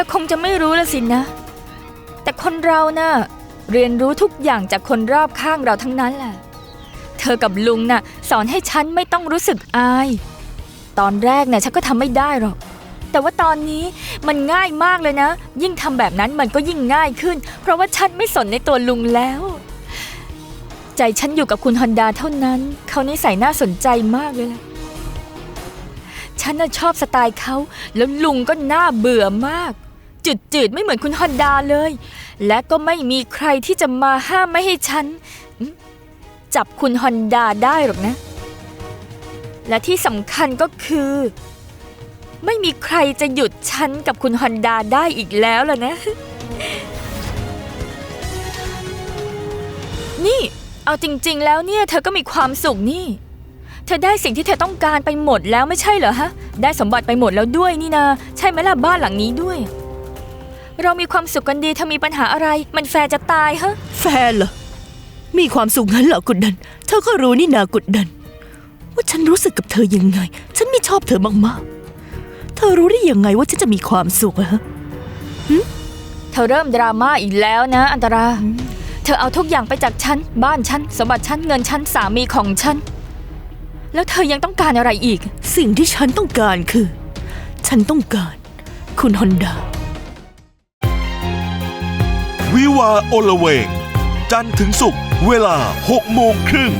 อคงจะไม่รู้ละสินะ แต่คนเราน่ะเรียนรู้ทุกอย่างจากคนรอบข้างเราทั้งนั้นแหละ เธอกับลุงน่ะสอนให้ฉันไม่ต้องรู้สึกอาย ตอนแรกน่ะฉันก็ทำไม่ได้หรอก แต่ว่าตอนนี้มันง่ายมากเลยนะ ยิ่งทำแบบนั้นมันก็ยิ่งง่ายขึ้น เพราะว่าฉันไม่สนในตัวลุงแล้ว ใจฉันอยู่กับคุณฮอนดาเท่านั้น เขานิสัยน่าสนใจมากเลยล่ะฉันน่ะชอบสไตล์เขา แล้วลุงก็น่าเบื่อมาก จืดจืดๆ ไม่เหมือนคุณฮอนดาเลย และก็ไม่มีใครที่จะมาห้ามไม่ให้ฉัน จับคุณฮอนดาได้หรอกนะ และที่สำคัญก็คือ ไม่มีใครจะหยุดฉันกับคุณฮอนดาได้อีกแล้วล่ะนะ นี่เอาจริง ๆ แล้วเนี่ยเธอก็มีความสุขนี่ เธอได้สิ่งที่เธอต้องการไปหมดแล้วไม่ใช่เหรอฮะ ได้สมบัติไปหมดแล้วด้วยนี่นา ใช่ไหมล่ะบ้านหลังนี้ด้วย เรามีความสุขกันดีเธอมีปัญหาอะไร มันแฟร์จะตายฮะ แฟนเหรอ มีความสุขงั้นเหรอกุดดัน เธอก็รู้นี่นากุดดัน ว่าฉันรู้สึกกับเธอยังไง ฉันไม่ชอบเธอมากๆ เธอรู้ได้ยังไงว่าฉันจะมีความสุขอะฮะเธอเริ่มดราม่าอีกแล้วนะ อันตรา เธอเอาทุกอย่างไปจากฉัน บ้านฉัน สมบัติฉัน เงินฉัน สามีของฉัน แล้วเธอยังต้องการอะไรอีก สิ่งที่ฉันต้องการคือ ฉันต้องการ คุณฮอนดา วิวาโอละเวง จันทร์ถึงศุกร์เวลา 6 โมงครึ่ง